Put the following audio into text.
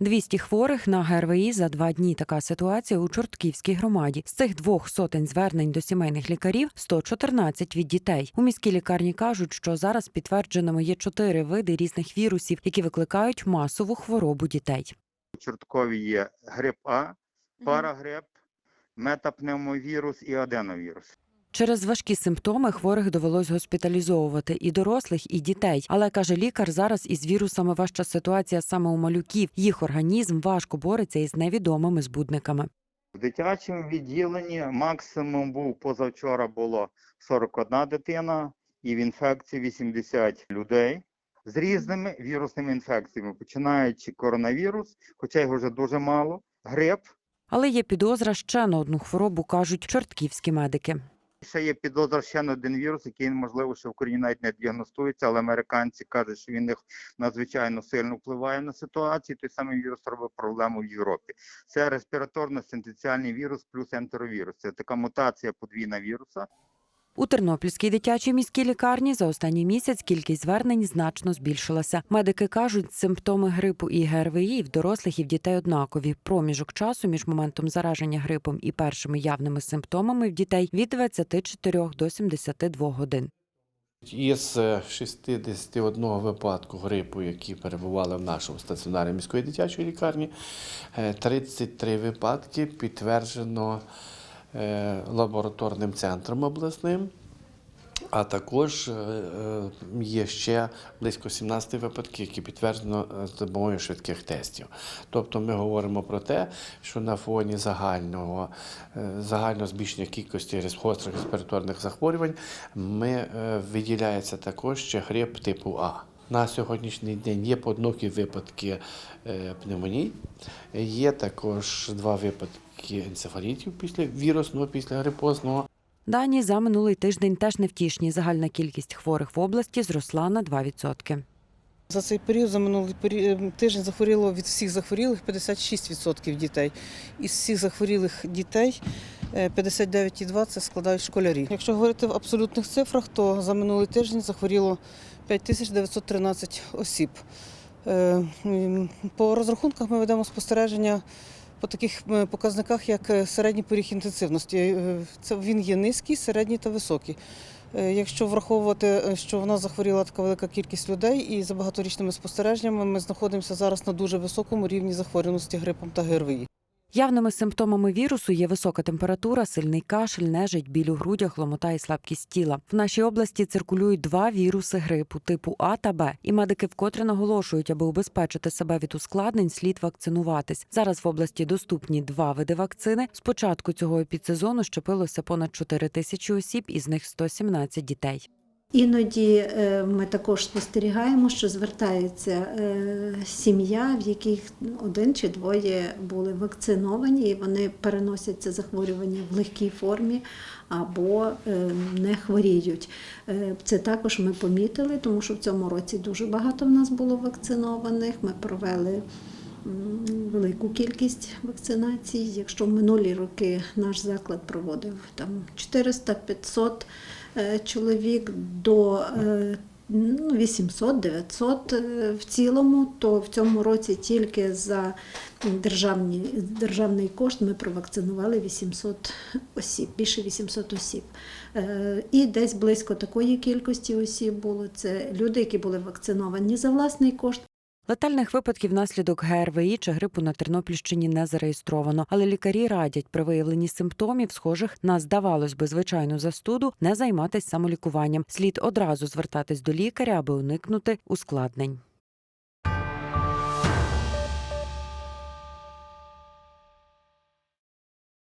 200 хворих на ГРВІ за два дні. Така ситуація у Чортківській громаді. З цих двох сотень звернень до сімейних лікарів 114 від дітей. У міській лікарні кажуть, що зараз підтвердженими є чотири види різних вірусів, які викликають масову хворобу дітей. У Чорткові є грип А, парагрип, метапневмовірус і аденовірус. Через важкі симптоми хворих довелось госпіталізовувати і дорослих, і дітей. Але каже лікар, зараз із вірусами важча ситуація саме у малюків. Їх організм важко бореться із невідомими збудниками. В дитячому відділенні максимум був позавчора було 41 дитина і в інфекції 80 людей з різними вірусними інфекціями, починаючи коронавірус, хоча його вже дуже мало, грип. Але є підозра ще на одну хворобу, кажуть чортківські медики. Ще є підозра ще на один вірус, який можливо ще в Україні навіть не діагностується, але американці кажуть, що він їх надзвичайно сильно впливає на ситуацію. Той самий вірус робить проблему в Європі. Це респіраторно-синтеціальний вірус плюс ентеровірус. Це така мутація подвійна віруса. У Тернопільській дитячій міській лікарні за останній місяць кількість звернень значно збільшилася. Медики кажуть, симптоми грипу і ГРВІ в дорослих і в дітей однакові. Проміжок часу між моментом зараження грипом і першими явними симптомами в дітей від 24 до 72 годин. Із е, 61 випадку грипу, які перебували в нашому стаціонарі міської дитячої лікарні, е, 33 випадки підтверджено е, лабораторним центром обласним. А також е, е, є ще близько 17 випадків, які підтверджено е, з допомогою швидких тестів. Тобто ми говоримо про те, що на фоні загального, е, загального збільшення кількості гострих респіраторних захворювань ми, е, виділяється також ще грип типу А. На сьогоднішній день є поодинокі випадки е, пневмоній, є також два випадки енцефалітів після вірусного, після грипозного. Дані за минулий тиждень теж невтішні. Загальна кількість хворих в області зросла на 2%. За цей період, за минулий пері- тиждень захворіло від всіх захворілих 56% дітей. Із всіх захворілих дітей е, 59,2% це складають школярі. Якщо говорити в абсолютних цифрах, то за минулий тиждень захворіло 5913 осіб. Е, По розрахунках ми ведемо спостереження по таких показниках, як е, середній поріг інтенсивності. Е, Це він є низький, середній та високий. Якщо враховувати, що в нас захворіла така велика кількість людей, і за багаторічними спостереженнями ми знаходимося зараз на дуже високому рівні захворюваності грипом та ГРВІ. Явними симптомами вірусу є висока температура, сильний кашель, нежить, біль у грудях, ломота і слабкість тіла. В нашій області циркулюють два віруси грипу типу А та Б. І медики вкотре наголошують, аби убезпечити себе від ускладнень, слід вакцинуватись. Зараз в області доступні два види вакцини. З початку цього епідсезону щепилося понад 4 тисячі осіб, із них 117 дітей. Іноді е, ми також спостерігаємо, що звертається е, сім'я, в яких один чи двоє були вакциновані, і вони переносять це захворювання в легкій формі або е, не хворіють. Це також ми помітили, тому що в цьому році дуже багато в нас було вакцинованих. Ми провели велику кількість вакцинацій. Якщо в минулі роки наш заклад проводив там 400-500 е, чоловік до е, ну, 800-900 е, в цілому, то в цьому році тільки за державні, державний кошт ми провакцинували 800 осіб, більше 800 осіб. Е, І десь близько такої кількості осіб було це люди, які були вакциновані за власний кошт. Летальних випадків внаслідок ГРВІ чи грипу на Тернопільщині не зареєстровано, але лікарі радять при виявленні симптомів, схожих на здавалось би звичайну застуду, не займатися самолікуванням. Слід одразу звертатись до лікаря, аби уникнути ускладнень.